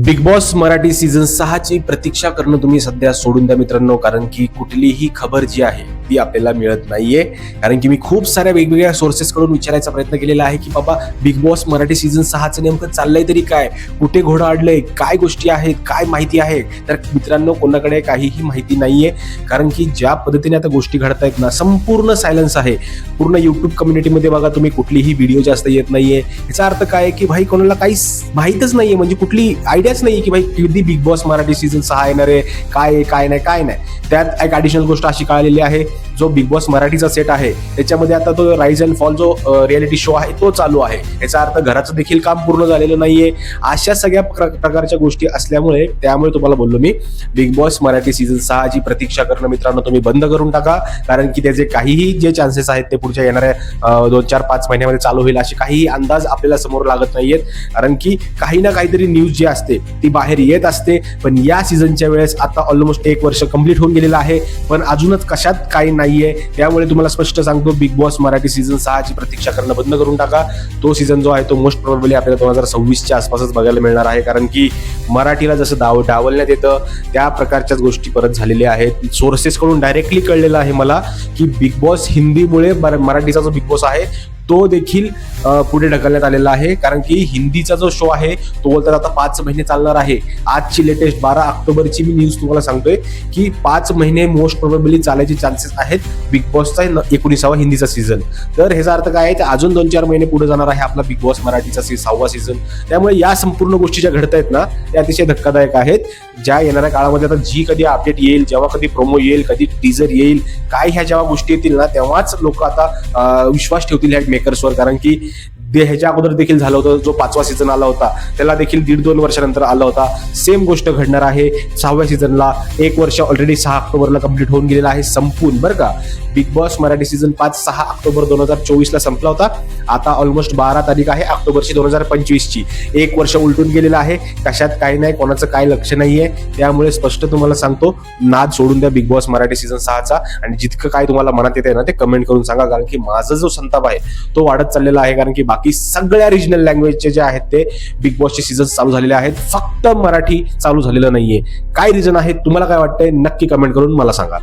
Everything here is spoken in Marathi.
बिग बॉस मराठी सीझन सहाची प्रतीक्षा करणं तुम्ही सध्या सोडून द्या मित्रांनो कारण की कुठलीही खबर जी आहे ती आपल्याला मिळत नाहीये. कारण की मी खूप साऱ्या वेगवेगळ्या सोर्सेसकडून विचारायचा प्रयत्न केलेला आहे की बाबा बिग बॉस मराठी सीझन सहाचं नेमकं चाललंय तरी काय? कुठे घोडा अडलंय काय गोष्टी आहेत? काय माहिती आहे? तर मित्रांनो कोणाकडे काहीही माहिती नाहीये. कारण की ज्या पद्धतीने आता गोष्टी घडत आहेत ना संपूर्ण सायलन्स आहे. पूर्ण युट्यूब कम्युनिटीमध्ये बघा तुम्ही कुठलीही व्हिडिओ जास्त येत नाहीये. याचा अर्थ काय आहे की भाई कोणाला काहीच माहीतच नाहीये. म्हणजे कुठली आयडियाच नाहीये की भाई कधी बिग बॉस मराठी सीझन सहा येणार आहे? काय आहे? काय नाही? काय नाही? त्यात एक ॲडिशनल गोष्ट अशी कळालेली आहे. जो बिग बॉस मराठीचा सेट आहे त्याच्यामध्ये आता तो राईज अँड फॉल जो रियालिटी शो आहे तो चालू आहे. याचा अर्थ घराचं देखील काम पूर्ण झालेलं नाहीये. अशा सगळ्या प्र- प्रकारच्या गोष्टी असल्यामुळे त्यामुळे तुम्हाला बोललो मी बिग बॉस मराठी सीझन सहाची प्रतीक्षा करणं मित्रांनो तुम्ही बंद करून टाका. कारण की त्याचे काहीही जे चान्सेस आहेत ते पुढच्या येणाऱ्या दोन चार पाच महिन्यामध्ये चालू होईल असे काहीही अंदाज आपल्याला समोर लागत नाहीयेत. कारण की काही ना काहीतरी न्यूज जी असते ती बाहेर येत असते. पण या सीझनच्या वेळेस आता ऑलमोस्ट एक वर्ष कंप्लीट होऊन गेलेलं आहे. पण अजूनच कशात काही नाहीये. त्यामुळे तुम्हाला स्पष्ट सांगतो बिग बॉस मराठी सीझन सहाची प्रतीक्षा करणं बंद करून टाका. तो सीझन जो आहे तो मोस्ट प्रोबेबली आपल्याला दोन हजार सव्वीसच्या आसपासच बघायला मिळणार आहे. कारण की मराठीला जसं डाव डावलण्यात येतं त्या प्रकारच्याच गोष्टी परत झालेल्या आहेत. सोर्सेसकडून डायरेक्टली कळलेलं आहे मला की बिग बॉस हिंदीमुळे मराठीचा जो बिग बॉस आहे तो देखील पुढे ढकलण्यात आलेला आहे. कारण की हिंदीचा जो शो आहे तो बोलतात आता पाच महिने चालणार आहे. आजची लेटेस्ट बारा ऑक्टोबरची मी न्यूज तुम्हाला सांगतोय की पाच महिने मोस्ट प्रोबेबली चालायचे चान्सेस आहेत. बिग बॉसचा एकोणीसावा हिंदीचा सीझन तर ह्याचा अर्थ काय आहे? तर अजून दोन चार महिने पुढे जाणार आहे आपला बिग बॉस मराठीचा सी सहावा सीझन त्यामुळे या संपूर्ण गोष्टी ज्या घडत आहेत ना त्या अतिशय धक्कादायक आहेत. ज्या येणाऱ्या काळामध्ये आता जी कधी अपडेट येईल जेव्हा कधी प्रोमो येईल कधी टीजर येईल काय ह्या जेव्हा गोष्टी येतील ना तेव्हाच लोक आता विश्वास ठेवतील ह्या मेकर्सवर कारण की ह्याच्या अगोदर देखील झालं होतं जो पाचवा सीझन आला होता त्याला देखील दीड दोन वर्षानंतर आला होता. सेम गोष्ट घडणार आहे सहाव्या सीझनला एक वर्ष ऑलरेडी सहा ऑक्टोबरला कंप्लीट होऊन गेलेला आहे संपून. बरं का? बिग बॉस मराठी सीझन पाच सहा ऑक्टोबर दोन हजार चोवीसला संपला होता. आता ऑलमोस्ट बारा तारीख आहे ऑक्टोबरची दोन हजार पंचवीसची. एक वर्ष उलटून गेलेलं आहे. कशात काही नाही कोणाचं काय लक्ष नाहीये. त्यामुळे स्पष्ट तुम्हाला सांगतो नाद सोडून द्या बिग बॉस मराठी सीझन सहाचा. आणि जितकं काय तुम्हाला मनात येते ना ते कमेंट करून सांगा. कारण की माझा जो संताप आहे तो वाढत चाललेला आहे. कारण की बाकी बाकी सगळ्या रिजनल लँग्वेजचे जे आहेत ते बिग बॉसचे सीझन चालू झालेले आहेत. फक्त मराठी चालू झालेलं नाहीये. काय रिझन आहे? तुम्हाला काय वाटतंय? नक्की कमेंट करून मला सांगा.